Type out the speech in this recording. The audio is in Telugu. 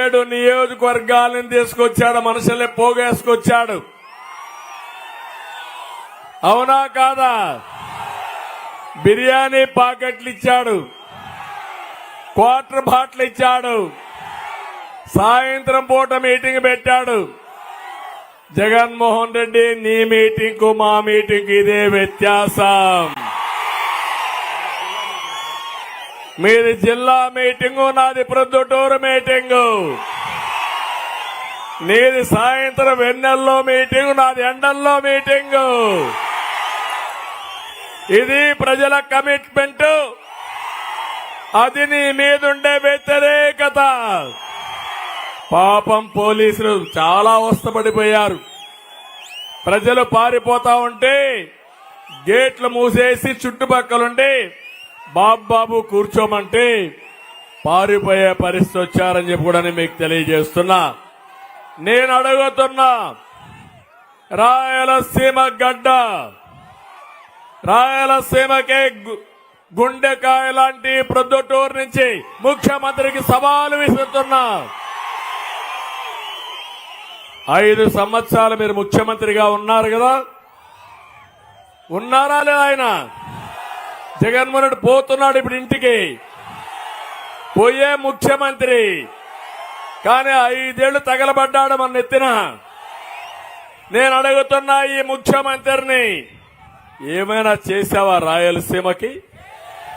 ఏడు నియోజకవర్గాలను తీసుకొచ్చాడు మనుషులే పోగేసుకొచ్చాడు. అవునా కాదా? బిర్యానీ పాకెట్లు ఇచ్చాడు. క్వార్టర్ బాట్లు ఇచ్చాడు. సాయంత్రం పూట మీటింగ్ పెట్టాడు. జగన్మోహన్ రెడ్డి నీ మీటింగ్కు మా మీటింగ్ ఇదే వ్యత్యాసం. మీది జిల్లా మీటింగు నాది ప్రొద్దుటూరు మీటింగు. నీది సాయంత్రం వెన్నెల్లో మీటింగు నాది ఎండల్లో మీటింగు. ఇది ప్రజల కమిట్మెంట్. అది నీ మీదుండే వ్యతిరేకత. పాపం పోలీసులు చాలా అవస్థపడిపోయారు. ప్రజలు పారిపోతా ఉంటే గేట్లు మూసేసి చుట్టుపక్కలుండి బాబు బాబు కూర్చోమంటే పారిపోయే పరిస్థితి వచ్చారని చెప్పి కూడా నేను మీకు తెలియజేస్తున్నా. నేను అడుగుతున్నా రాయలసీమ గడ్డ రాయలసీమకే గు- గుండెకాయ లాంటి ప్రొద్దుటూరు నుంచి ముఖ్యమంత్రికి సవాలు విసురుతున్నా. ఐదు సంవత్సరాలు మీరు ముఖ్యమంత్రిగా ఉన్నారు కదా? ఉన్నారా లేదా ఆయన? జగన్మోహన్ రెడ్డి పోతున్నాడు ఇప్పుడు ఇంటికి. పోయే ముఖ్యమంత్రి. కానీ ఐదేళ్ళు తగలబడ్డాడు మన ఎత్తిన నేను అడుగుతున్నా ఈ ముఖ్యమంత్రిని. ఏమైనా చేసావా రాయలసీమకి?